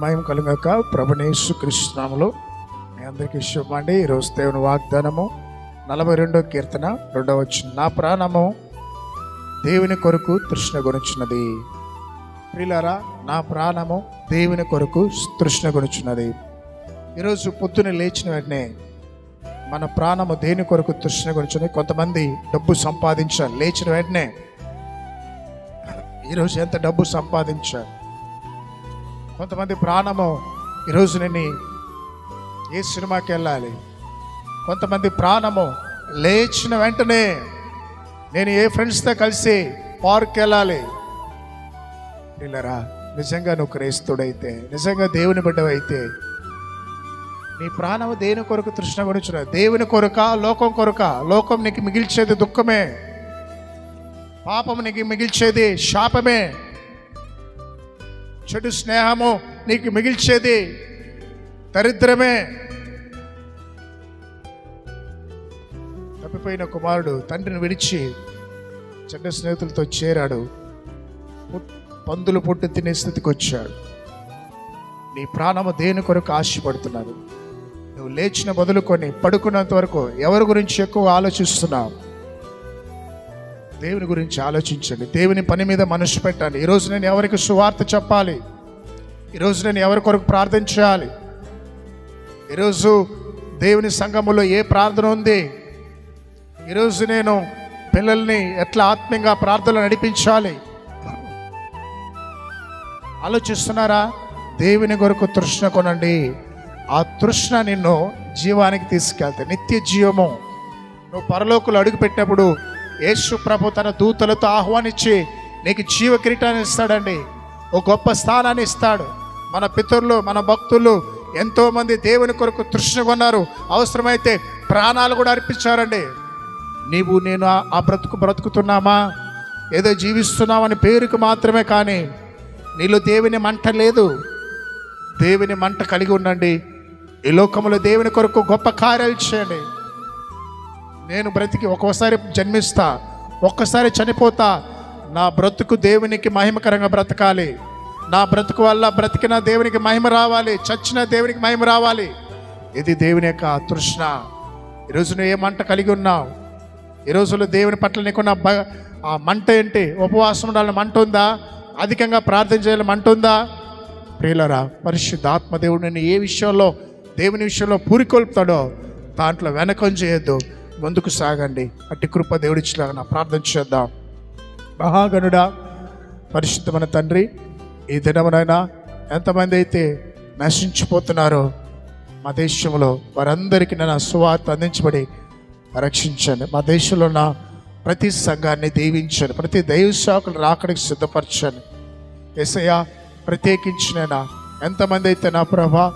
మహిమ కలుగాక ప్రభునేశు కృష్ణనామలో మీ అందరికీ శుభమండి. ఈరోజు దేవుని వాగ్దానము నలభై రెండో కీర్తన రెండవ వచ్చిన నా ప్రాణము దేవుని కొరకు తృష్ణ గురించినది ప్రిలరా నా ప్రాణము దేవుని కొరకు తృష్ణ గురించినది ఈరోజు పొద్దున లేచిన వెంటనే మన ప్రాణము దేని కొరకు తృష్ణ గురించినది కొంతమంది డబ్బు సంపాదించాలి లేచిన వెంటనే ఈరోజు ఎంత డబ్బు సంపాదించాలి కొంతమంది ప్రాణము ఈరోజు నేను ఏ సినిమాకి వెళ్ళాలి? కొంతమంది ప్రాణము లేచిన వెంటనే నేను ఏ ఫ్రెండ్స్తో కలిసి పార్క్ వెళ్ళాలి? పిల్లరా నిజంగా నువ్వు క్రైస్తుడైతే నిజంగా దేవుని బిడ్డవైతే నీ ప్రాణము దేని కొరకు తృష్ణ గురించిన దేవుని కొరక లోకం కొరక? లోకం నీకు మిగిల్చేది దుఃఖమే. పాపం నీకు మిగిల్చేది శాపమే. చెడు స్నేహము నీకు మిగిల్చేది దరిద్రమే. తప్పిపోయిన కుమారుడు తండ్రిని విడిచి చెడ్డ స్నేహితులతో చేరాడు. పందులు పుట్టు తినే స్థితికి వచ్చాడు. నీ ప్రాణము దేని కొరకు ఆశపడుతున్నాడు నువ్వు లేచిన మొదలుకొని పడుకున్నంత వరకు ఎవరి గురించి ఎక్కువ ఆలోచిస్తున్నావు? దేవుని గురించి ఆలోచించండి. దేవుని పని మీద మనసు పెట్టాలి ఈరోజు నేను ఎవరికి సువార్త చెప్పాలి? ఈరోజు నేను ఎవరి కొరకు ప్రార్థన చేయాలి? ఈరోజు దేవుని సంఘములో ఏ ప్రార్థన ఉంది? ఈరోజు నేను పిల్లల్ని ఎట్లా ఆత్మీయంగా ప్రార్థనలు నడిపించాలి? ఆలోచిస్తున్నారా? దేవుని కొరకు తృష్ణ కొనండి. ఆ తృష్ణ నిన్ను జీవానికి తీసుకెళ్తాయి. నిత్య జీవము. నువ్వు పరలోకులు అడుగుపెట్టినప్పుడు యేసు ప్రభు తన దూతలతో ఆహ్వానించి నీకు జీవ కిరీటాన్ని ఇస్తాడండి. ఓ గొప్ప స్థానాన్ని ఇస్తాడు. మన పితరులు మన భక్తులు ఎంతోమంది దేవుని కొరకు తృష్ణ కొన్నారు అవసరమైతే ప్రాణాలు కూడా అర్పించారండి. నీవు నేను ఆ- ఆ బ్రతుకు బ్రతుకుతున్నామా? ఏదో జీవిస్తున్నామని పేరుకు మాత్రమే కానీ నీలో దేవుని మంట లేదు. దేవుని మంట కలిగి ఉండండి. ఈ లోకంలో దేవుని కొరకు గొప్ప కార్యాలు చేయండి. నేను బ్రతికి ఒక్కోసారి జన్మిస్తా ఒక్కసారి చనిపోతా. నా బ్రతుకు దేవునికి మహిమకరంగా బ్రతకాలి. నా బ్రతుకు వల్ల బ్రతికిన దేవునికి మహిమ రావాలి చచ్చిన దేవునికి మహిమ రావాలి. ఇది దేవుని యొక్క తృష్ణ ఈరోజు నువ్వు ఏ మంట కలిగి ఉన్నావు? ఈ రోజుల్లో దేవుని పట్ల నీకున్న భ ఆ మంట ఏంటి? ఉపవాసం ఉండాలని మంట ఉందా? అధికంగా ప్రార్థన చేయాలని మంట ఉందా? ప్రియులరా పరిశుద్ధ ఆత్మదేవుడు నేను ఏ విషయంలో దేవుని విషయంలో పూరికొల్పుతాడో దాంట్లో వెనకం చేయొద్దు ముందుకు సాగండి. అట్టి కృప దేవుడిచ్చిలాగా నా ప్రార్థన చేద్దాం. మహాగణుడా పరిశుద్ధమైన తండ్రి ఈ దినమునైనా ఎంతమంది అయితే నశించిపోతున్నారో మా దేశంలో వారందరికీ నా సువార్త అందించబడి రక్షించండి. మా దేశంలో ఉన్న ప్రతి సంఘాన్ని దీవించండి. ప్రతి దైవ శాఖలు రాకడికి సిద్ధపరచండి. ఎసయ్యా ప్రత్యేకించినైనా ఎంతమంది అయితే నా ప్రభా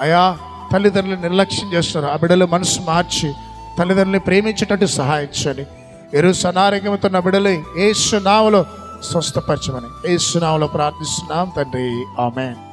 అయా తల్లిదండ్రులు నిర్లక్ష్యం చేస్తున్నారు. ఆ బిడ్డలు మనసు మార్చి తల్లిదండ్రులు ప్రేమించేటట్టు సహాయించండి ఎరుసు అనారోగ్యంతో ఉన్న బిడ్డలు ఏసు స్వస్థపరచమని. ఏసునావలో ప్రార్థిస్తున్నాం తండ్రి. ఆమెన్.